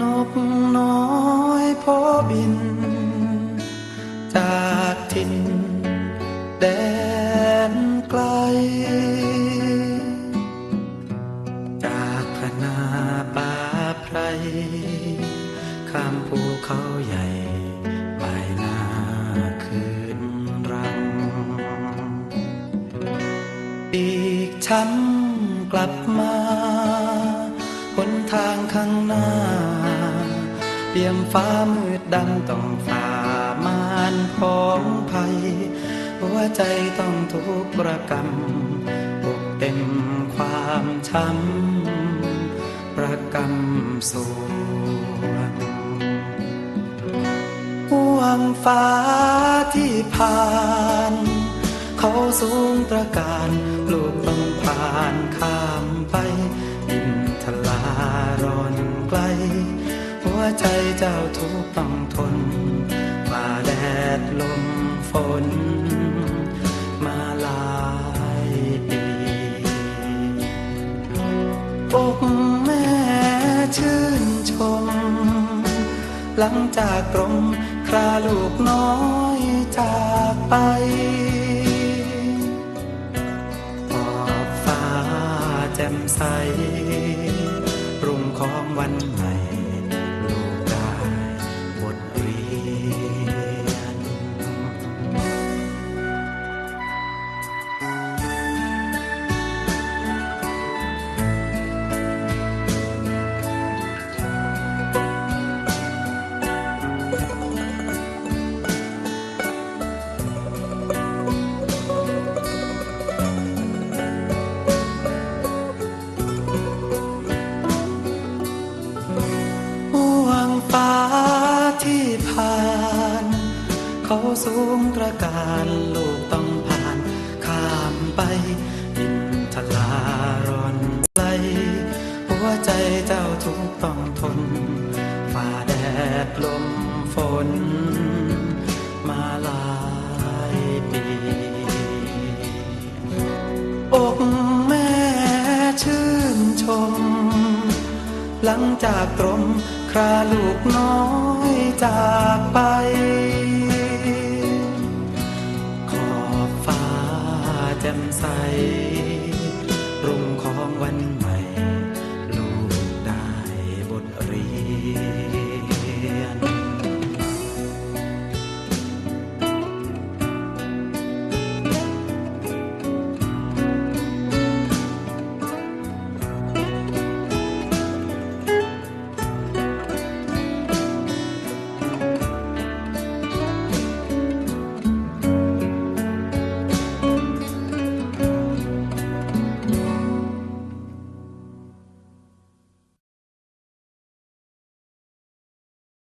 นกน้อยพอบิน จากถิ่นแดนไกล จากพนาป่าไพรข้ามภูเขาใหญ่ ปีกฉันกลับมาหนทางข้างหน้า เปี่ยมฟ้ามืดดำต้องฝ่ามานพ้องภัย หัวใจต้องทุกข์ระกำอกเต็มความช้ำประกำส่วงห่วงฟ้าที่ผ่า สูงตระการลูกต้องผ่านข้ามไปดินทลารอนไกล หัวใจเจ้าทุกข์ต้องทนฝ่าแดดลมฝน มาหลายปีอกแม่ชื่นชม หลังจากกรมคราลูกน้อยจากไป แจ่มใสรุ่งของวันใหม่ ฟ้าที่ผ่าน เขาสูงตระการลูกต้องผ่านข้ามไปดินทลารอนไกลหัวใจเจ้าทุกต้องทนฝ่าแดดลมฝน มาหลายปีอกแม่ชื่นชม หลังจากตรม ละลูกน้อยจากไป ขอบฟ้าแจ่มใส